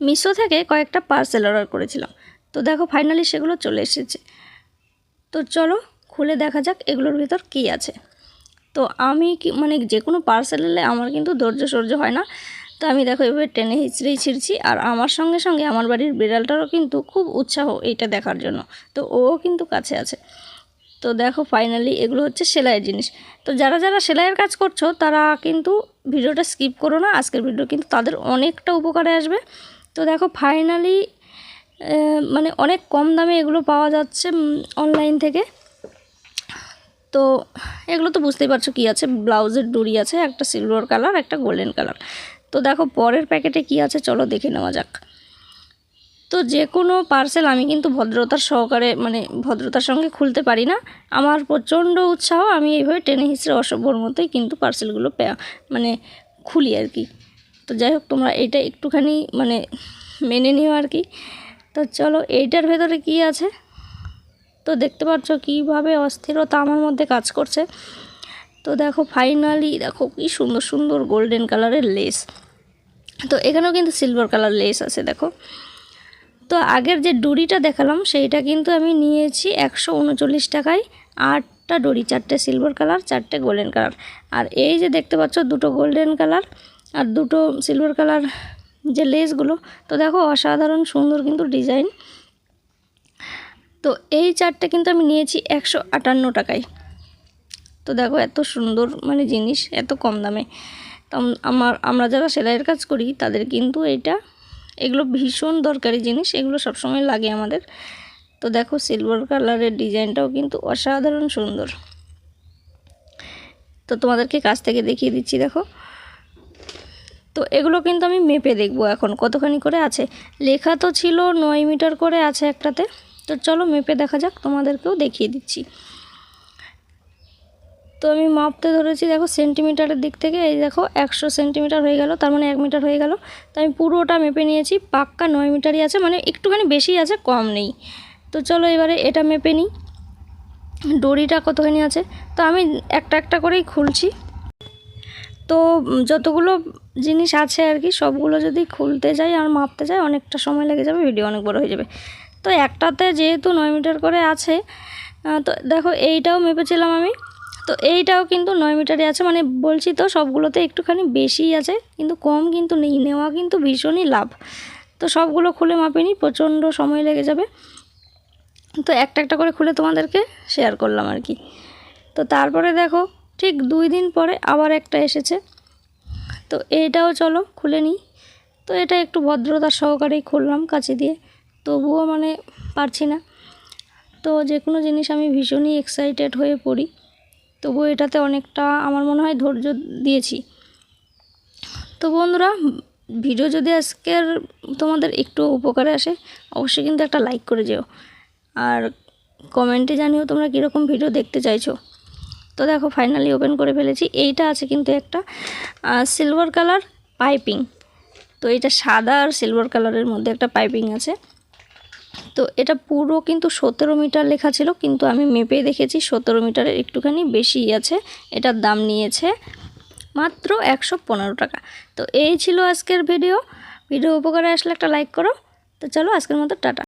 মিশো থেকে কয়েকটা parcel order করেছিলাম। তো দেখো ফাইনালি সেগুলো চলে এসেছে। তো চলো খুলে দেখা যাক এগুলোর ভিতর কী আছে। তো আমি কি মানে যে কোনো পার্সেল এলে আমার কিন্তু ধৈর্য সহ্য হয় না। তো আমি দেখো এভাবে টেনে হিচড়েই ছিঁড়ছি। আর আমার সঙ্গে সঙ্গে আমার বাড়ির বিড়ালটারও কিন্তু খুব উৎসাহ এইটা দেখার জন্য। তো ও কিন্তু কাছে আছে। তো দেখো ফাইনালি এগুলো হচ্ছে সেলাইয়ের জিনিস। তো যারা যারা সেলাইয়ের কাজ করছ, তারা কিন্তু ভিডিওটা স্কিপ করো না। আজকের ভিডিও কিন্তু তাদের অনেকটা উপকারে আসবে। তো দেখো ফাইনালি মানে অনেক কম দামে এগুলো পাওয়া যাচ্ছে অনলাইন থেকে। তো এগুলো তো বুঝতেই পারছ কী আছে, ব্লাউজের ডুরি আছে, একটা সিলভার কালার একটা গোল্ডেন কালার তো দেখো পরের প্যাকেটে কি আছে, চলো দেখে নেওয়া যাক। তো যে কোনো পার্সেল আমি কিন্তু ভদ্রতার সহকারে মানে ভদ্রতার সঙ্গে খুলতে পারি না। আমার প্রচণ্ড উৎসাহ, আমি এইভাবে টেনে হিসেবে অসভ্যর মতোই কিন্তু পার্সেলগুলো মানে খুলি আর কি। তো যাই হোক, তোমরা এটা একটুখানি মানে মেনে নিও আর কি। তো চলো, এইটার ভেতরে কি আছে? তো দেখতে পাচ্ছ কীভাবে অস্থিরতা আমার মধ্যে কাজ করছে। তো দেখো ফাইনালি দেখো কি সুন্দর সুন্দর গোল্ডেন কালারের লেস তো এখানেও কিন্তু সিলভার কালার লেস আছে, দেখো। তো আগের যে ডুরিটা দেখালাম, সেইটা কিন্তু আমি নিয়েছি একশো উনচল্লিশ টাকায়। আটটা ডুরি চারটে সিলভার কালার চারটে গোল্ডেন কালার আর এই যে দেখতে পাচ্ছ, দুটো গোল্ডেন কালার আর দুটো সিলভার কালার যে লেসগুলো তো দেখো অসাধারণ সুন্দর কিন্তু ডিজাইন তো এই চারটে কিন্তু আমি নিয়েছি একশো আটান্ন টাকায়। তো দেখো এত সুন্দর মানে জিনিস, এত কম দামে। তো আমার, আমরা যারা সেলাইয়ের কাজ করি, তাদের কিন্তু এটা এগুলো ভীষণ দরকারি জিনিস, এগুলো সবসময় লাগে আমাদের। তো দেখো সিলভার কালারের ডিজাইনটাও কিন্তু অসাধারণ সুন্দর। তো তোমাদেরকে কাছ থেকে দেখিয়ে দিচ্ছি, দেখো। তো এগুলো কিন্তু আমি মেপে দেখব এখন, কতখানি করে আছে। লেখা তো ছিল নয় মিটার করে আছে একটাতে। তো চলো মেপে দেখা যাক, তোমাদেরকেও দেখিয়ে দিচ্ছি। তো আমি মাপতে ধরেছি, দেখো সেন্টিমিটারের দিক থেকে, এই দেখো একশো সেন্টিমিটার হয়ে গেল, তার মানে এক মিটার হয়ে গেল। তো আমি পুরোটা মেপে নিয়েছি, পাক্কা নয় মিটারই আছে মানে একটুখানি বেশি আছে, কম নেই। তো চলো এবারে এটা মেপে নিই। দড়িটা কতখানি আছে? তো আমি একটা একটা করেই খুলছি। তো যতগুলো জিনিস আছে আর কি, সবগুলো যদি খুলতে যাই আর মাপতে যাই, অনেকটা সময় লেগে যাবে, ভিডিও অনেক বড় হয়ে যাবে। তো একটাতে যেহেতু নয় মিটার করে আছে তো দেখো এইটাও মেপেছিলাম আমি, তো এইটাও কিন্তু নয় মিটারে আছে মানে বলছি তো সবগুলোতে একটুখানি বেশিই আছে, কিন্তু কম কিন্তু নেই, নেওয়া কিন্তু ভীষণই লাভ। তো সবগুলো খুলে মাপিনি, প্রচণ্ড সময় লেগে যাবে। তো একটা একটা করে খুলে তোমাদেরকে শেয়ার করলাম আর কি। তো তারপরে দেখো ঠিক দুই দিন পরে আবার একটা এসেছে। তো এটাও চলো খুলে নিই। তো এটা একটু ভদ্রতার সহকারেই খুললাম কাছে দিয়ে। তবুও মানে পারছি না। তো যে কোনো জিনিস আমি ভীষণই এক্সাইটেড হয়ে পড়ি। তবু এটাতে অনেকটা আমার মনে হয় ধৈর্য দিয়েছি। তো বন্ধুরা, ভিডিও যদি আজকের তোমাদের একটু উপকারে আসে, অবশ্যই কিন্তু একটা লাইক করে যেও। আর কমেন্টে জানিও তোমরা কীরকম ভিডিও দেখতে চাইছো। তো দেখো ফাইনালি ওপেন করে ফেলেছি। এইটা আছে কিন্তু একটা সিলভার কালার পাইপিং তো এটা সাদা আর সিলভার কালারের মধ্যে একটা পাইপিং আছে। তো এটা পুরো কিন্তু সতেরো মিটার লেখা ছিল, কিন্তু আমি মেপে দেখেছি সতেরো মিটারের একটুখানি বেশি আছে। এটার দাম নিয়েছে মাত্র একশো পনেরো টাকা। তো এই ছিল আজকের ভিডিও ভিডিও উপকারে আসলে একটা লাইক করো। তো চলো আজকের মতো, টাটা।